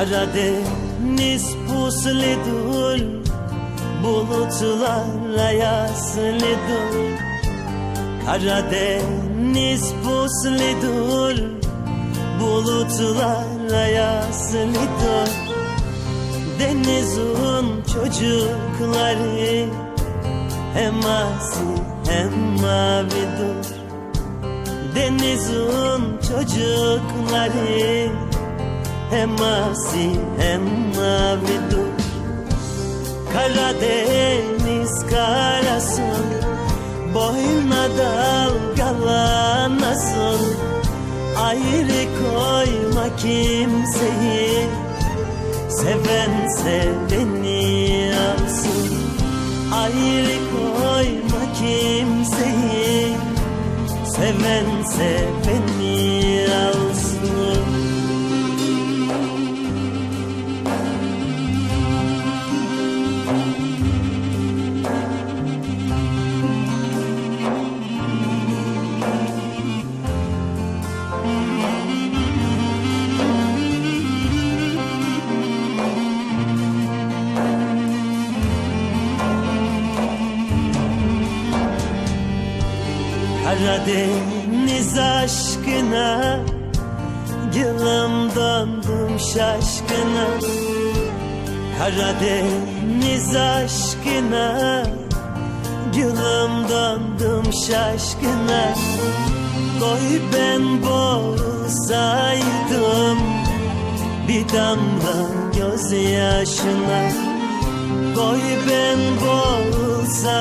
Karadeniz pusludur Bulutlarla yaslıdır Karadeniz pusludur Bulutlarla yaslıdır Denizin çocukları Hem asi hem mavidir. Denizin çocukları hem asi hem mavidir Karadeniz karasın Boyuna dalgalanasın Ayrı koyma kimseyi Seven seveni alsın Ayrı koyma kimseyi Seven seveni Karadeniz aşkına Yılım döndüm şaşkına. Karadeniz aşkına Gülüm döndüm şaşkına. Koy ben boğulsaydım Bir damla gözyaşına Koy ben boğulsaydım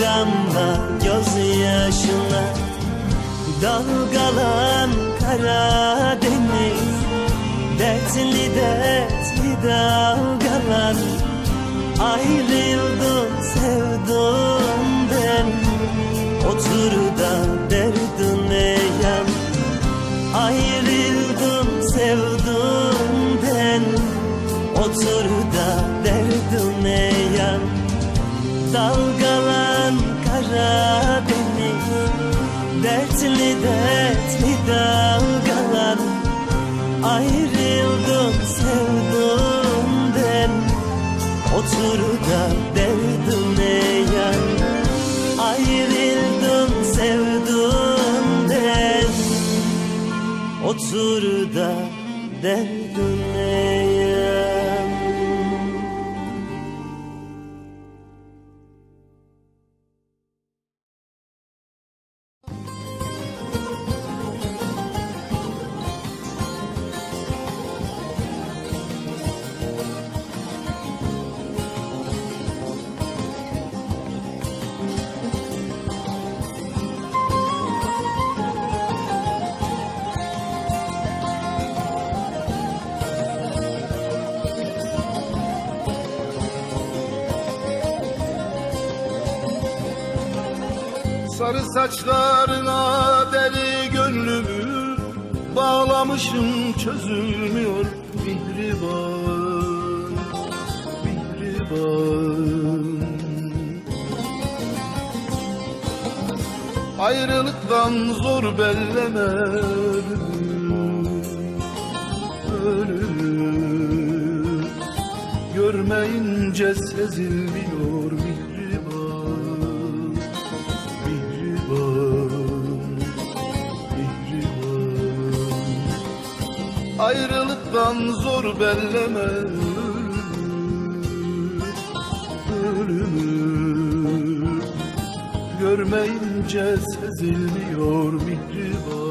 damla gözyaşına Dalgalan Karadeniz Dertli dertli dalgalan Ayrıldım sevduğumden Otur da derdine yan. Ayrıldım sevduğumden Otur da derdine yan. Dalgalan Karadeniz Dertli dertli dalgalan Ayrıldım sevduğumden Otur da derdine yan Ayrıldım sevduğumden Otur da derdine Sarı saçlarına deli gönlümü Bağlamışım çözülmüyor mihriban Mihriban Ayrılıktan zor belleme Ölümü Görmeyince sezilmiyor Ayrılıktan zor belleme ölümü görmeyince sezilmiyor Mihriban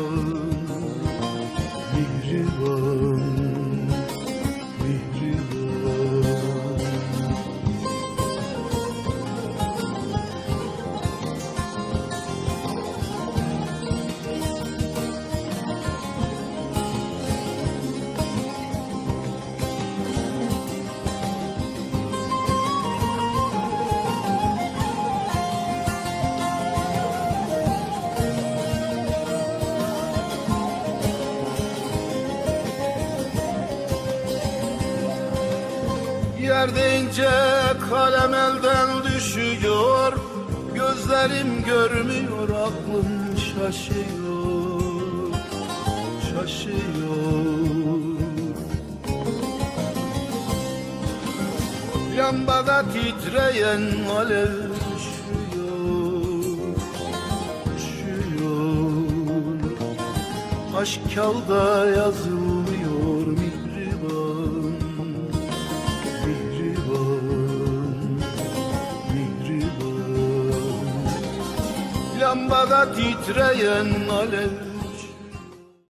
Deyince kalem elden düşüyor Gözlerim görmüyor aklım şaşıyor Şaşıyor. Lambada titreyen alev üşüyor Üşüyor Aşk kağıda yazılmıyor Lambada titreyen alev